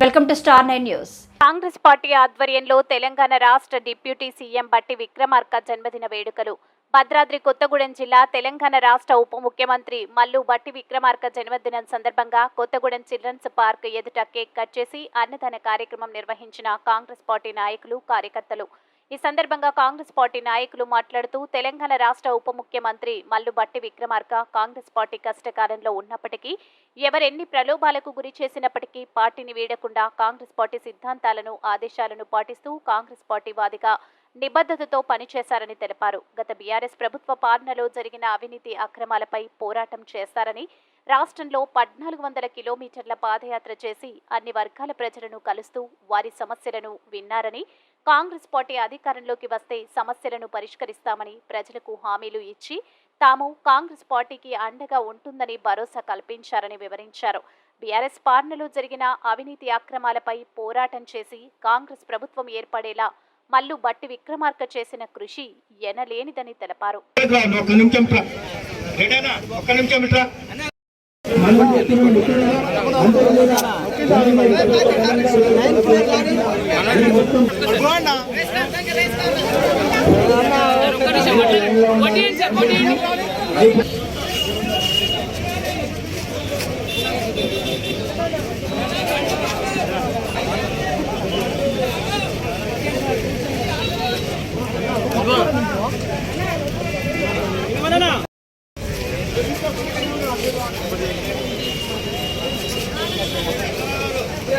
Welcome to star nine news. Congress party ఆధ్వర్యంలో తెలంగాణ రాష్ట్ర deputy CM బట్టి విక్రమార్క జన్మదిన వేడుకలు. భద్రాద్రి కొత్తగూడెం జిల్లా తెలంగాణ రాష్ట్ర ఉప ముఖ్యమంత్రి మల్లు బట్టి విక్రమార్క జన్మదినం సందర్భంగా కొత్తగూడెం చిల్డ్రన్స్ పార్క్ ఎదుట కేక్ కట్ చేసి అన్నదాన కార్యక్రమం నిర్వహించిన కాంగ్రెస్ పార్టీ నాయకులు కార్యకర్తలు. ఈ సందర్భంగా కాంగ్రెస్ పార్టీ నాయకులు మాట్లాడుతూ తెలంగాణ రాష్ట్ర ఉప ముఖ్యమంత్రి మల్లుబట్టి విక్రమార్క కాంగ్రెస్ పార్టీ కష్టకాలంలో ఉన్నప్పటికీ ఎవరెన్ని ప్రలోభాలకు గురి చేసినప్పటికీ పార్టీని వీడకుండా కాంగ్రెస్ పార్టీ సిద్ధాంతాలను ఆదేశాలను పాటిస్తూ కాంగ్రెస్ పార్టీ వాదిగా నిబద్ధతతో పనిచేశారని తెలిపారు. గత బీఆర్ఎస్ ప్రభుత్వ పాలనలో జరిగిన అవినీతి అక్రమాలపై పోరాటం చేస్తారని రాష్ట్రంలో పద్నాలుగు వందల కిలోమీటర్ల పాదయాత్ర చేసి అన్ని వర్గాల ప్రజలను కలుస్తూ వారి సమస్యలను విన్నారని కాంగ్రెస్ పార్టీ అధికారంలోకి వస్తే సమస్యలను పరిష్కరిస్తామని ప్రజలకు హామీలు ఇచ్చి తాము కాంగ్రెస్ పార్టీకి అండగా ఉంటుందని భరోసా కల్పించారని వివరించారు. బీఆర్ఎస్ పాలనలో జరిగిన అవినీతి అక్రమాలపై పోరాటం చేసి కాంగ్రెస్ ప్రభుత్వం ఏర్పడేలా మల్లు బట్టి విక్రమార్క చేసిన కృషి ఎనలేనిదని తెలిపారు. కొట్టించండి కొట్టించండి